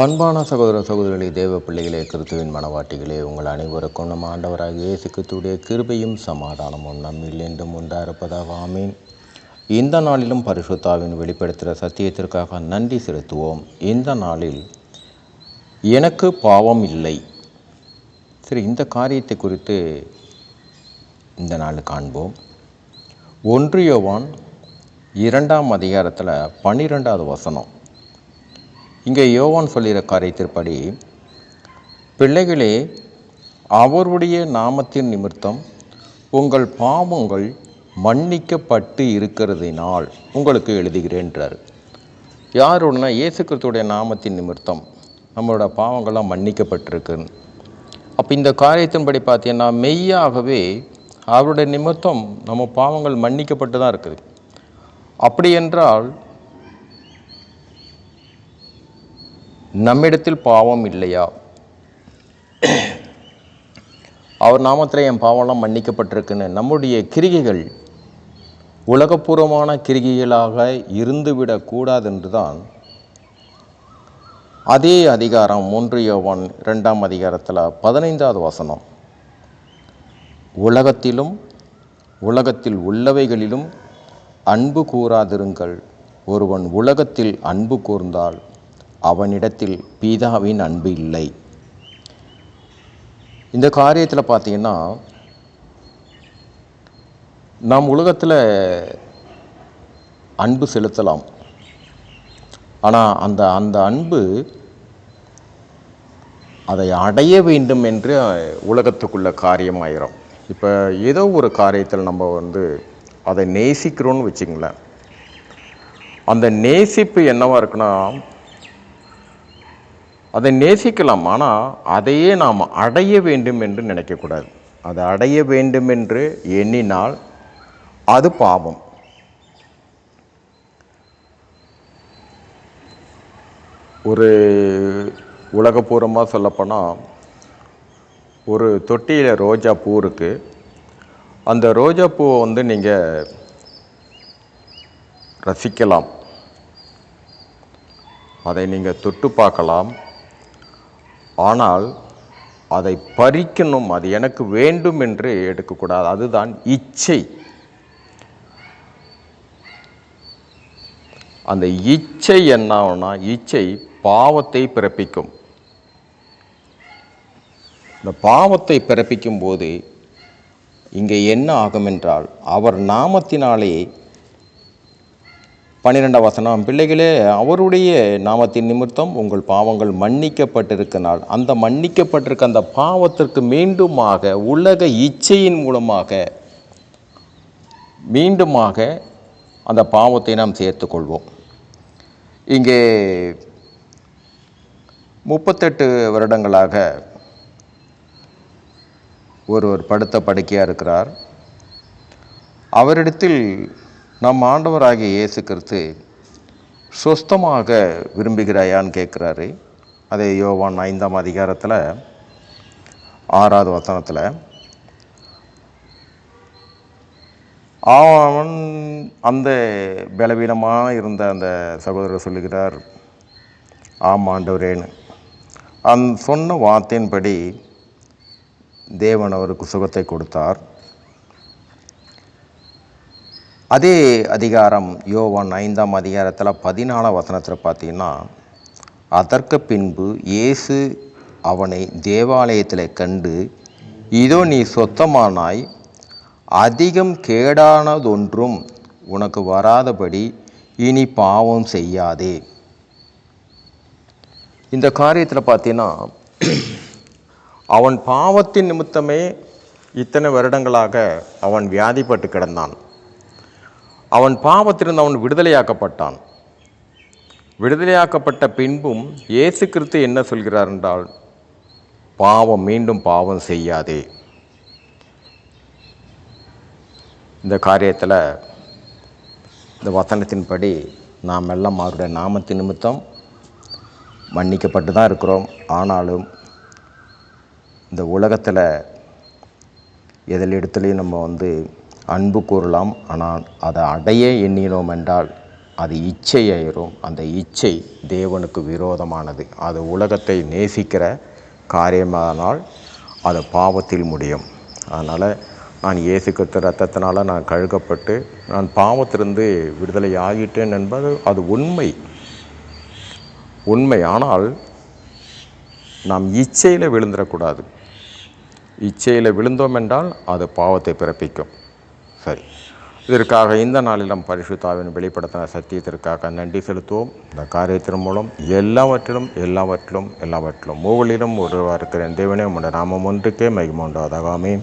அன்பான சகோதர சகோதரிகளே தேவ பிள்ளைகளே கிறிஸ்துவின் மனவாட்டிகளே உங்கள் அனைவருக்கும் நம்ம ஆண்டவராக இயேசு கிறிஸ்துவுடைய கிருபையும் சமாதானமும் நம்மில் என்றும் உண்டாயிருப்பதாக. ஆமீன். இந்த நாளிலும் பரிசுத்தாவின் வெளிப்படுத்துகிற சத்தியத்திற்காக நன்றி செலுத்துவோம். இந்த நாளில் எனக்கு பாவம் இல்லை. சரி இந்த காரியத்தை குறித்து இந்த நாள் காண்போம். ஒன்று யோவான் இரண்டாம் அதிகாரத்தில் பன்னிரெண்டாவது வசனம். இங்கே யோவான் சொல்லுகிற காரியத்திற்படி பிள்ளைகளே அவருடைய நாமத்தின் நிமித்தம் உங்கள் பாவங்கள் மன்னிக்கப்பட்டு இருக்கிறதினால் உங்களுக்கு எழுதுகிறேன்றார் யாருடனா இயேசு கிறிஸ்துடைய நாமத்தின் நிமித்தம் நம்மளோட பாவங்கள்லாம் மன்னிக்கப்பட்டிருக்கு. அப்போ இந்த காரியத்தின்படி பார்த்தீங்கன்னா மெய்யாகவே அவருடைய நிமித்தம் நம்ம பாவங்கள் மன்னிக்கப்பட்டு தான் இருக்குது. அப்படி என்றால் நம்மிடத்தில் பாவம் இல்லையா? அவர் நாமத்தில் என் பாவம்லாம் மன்னிக்கப்பட்டிருக்குன்னு. நம்முடைய கிரிகைகள் உலகப்பூர்வமான கிரிகைகளாக இருந்துவிடக்கூடாது தான் அதே அதிகாரம் மூன்று யோவான் ரெண்டாம் அதிகாரத்தில் பதினைந்தாவது வசனம். உலகத்திலும் உலகத்தில் உள்ளவைகளிலும் அன்பு கூறாதிருங்கள். ஒருவன் உலகத்தில் அன்பு கூர்ந்தால் அவனிடத்தில் பீதாவின் அன்பு இல்லை. இந்த காரியத்தில் பார்த்தீங்கன்னா நாம் உலகத்தில் அன்பு செலுத்தலாம். ஆனால் அந்த அந்த அன்பு அதை அடைய வேண்டும் என்று உலகத்துக்குள்ள காரியமாயிரும் இப்போ ஏதோ ஒரு காரியத்தில் நம்ம வந்து அதை நேசிக்கிறோன்னு வச்சுங்களேன் அந்த நேசிப்பு என்னவாக இருக்குன்னா அதை நேசிக்கலாம் ஆனால் அதையே நாம் அடைய வேண்டும் என்று நினைக்கக்கூடாது அதை அடைய வேண்டும் என்று எண்ணினால் அது பாவம். ஒரு உலகபூர்வமாக சொல்லப்போனால் ஒரு தொட்டியில் ரோஜா பூ இருக்குது அந்த ரோஜா பூவை வந்து நீங்கள் ரசிக்கலாம். அதை நீங்கள் தொட்டு பார்க்கலாம். ஆனால் அதை பறிக்கணும் அது எனக்கு வேண்டும் என்று எடுக்கக்கூடாது அதுதான் இச்சை. அந்த இச்சை என்ன இச்சை பாவத்தை பிறப்பிக்கும். இந்த பாவத்தை பிறப்பிக்கும் போது இங்கே என்ன ஆகும் என்றால் அவர் நாமத்தினாலே பன்னிரெண்டாம் வசனம் பிள்ளைகளே அவருடைய நாமத்தின் நிமித்தம் உங்கள் பாவங்கள் மன்னிக்கப்பட்டிருக்கனால் அந்த மன்னிக்கப்பட்டிருக்க அந்த பாவத்திற்கு மீண்டுமாக உலக இச்சையின் மூலமாக மீண்டுமாக அந்த பாவத்தை நாம் சேர்த்துக்கொள்வோம். இங்கே முப்பத்தெட்டு வருடங்களாக ஒருவர் படுத்த படுக்கையாக இருக்கிறார். அவரிடத்தில் நம் ஆண்டவராகிய இயேசு கிறிஸ்து சொஸ்தமாக விரும்புகிறாயான்னு கேட்குறாரு. அதே யோவான் ஐந்தாம் அதிகாரத்தில் ஆறாவது வசனத்தில் அவன் அந்த பலவீனமாக இருந்த அந்த சகோதரர் சொல்லுகிறார் ஆம் ஆண்டவரேன்னு. அந் சொன்ன வார்த்தையின்படி தேவன் அவருக்கு சுகத்தை கொடுத்தார். அதே அதிகாரம் யோவான் ஐந்தாம் அதிகாரத்தில் பதினாலாம் வசனத்தில் பார்த்தீங்கன்னா அதற்கு பின்பு இயேசு அவனை தேவாலயத்தில் கண்டு இதோ நீ சொத்தமானாய் அதிகம் கேடானதொன்றும் உனக்கு வராதபடி இனி பாவம் செய்யாதே. இந்த காரியத்தில் பார்த்தீங்கன்னா அவன் பாவத்தின் நிமித்தமே இத்தனை வருடங்களாக அவன் வியாதிப்பட்டு கிடந்தான். அவன் பாவத்திலிருந்து அவன் விடுதலையாக்கப்பட்டான். விடுதலையாக்கப்பட்ட பின்பும் இயேசு கிறிஸ்து என்ன சொல்கிறார் என்றால் பாவம் மீண்டும் பாவம் செய்யாதே. இந்த காரியத்தில் இந்த வசனத்தின்படி நாம் எல்லாம் அவருடைய நாமத்தின் நிமித்தம் மன்னிக்கப்பட்டு தான் இருக்கிறோம். ஆனாலும் இந்த உலகத்தில் எதில் இடத்துலையும் நம்ம வந்து அன்பு கூறலாம். ஆனால் அதை அடைய எண்ணினோம் என்றால் அது இச்சையாயிரும். அந்த இச்சை தேவனுக்கு விரோதமானது. அது உலகத்தை நேசிக்கிற காரியமானால் அது பாவத்தில் முடியும். அதனால் நான் இயேசு கிறிஸ்து ரத்தத்தினால் நான் கழுகப்பட்டு நான் பாவத்திலிருந்து விடுதலை ஆகிட்டேன் என்பது அது உண்மை. உண்மை. ஆனால் நாம் இச்சையில் விழுந்துடக்கூடாது. இச்சையில் விழுந்தோம் என்றால் அது பாவத்தை பிறப்பிக்கும். சரி. இதற்காக இந்த நாளிலும் பரிசுத்தாவின் வெளிப்படுத்தின சத்தியத்திற்காக நன்றி செலுத்துவோம். இந்த காரியத்தின் மூலம் எல்லாவற்றிலும் எல்லாவற்றிலும் எல்லாவற்றிலும் மூவலிலும் ஒருவா இருக்கிற தேவனே உங்களுடைய நாமம் ஒன்றுக்கே மகிமுண்டாவதாக ஆமென்.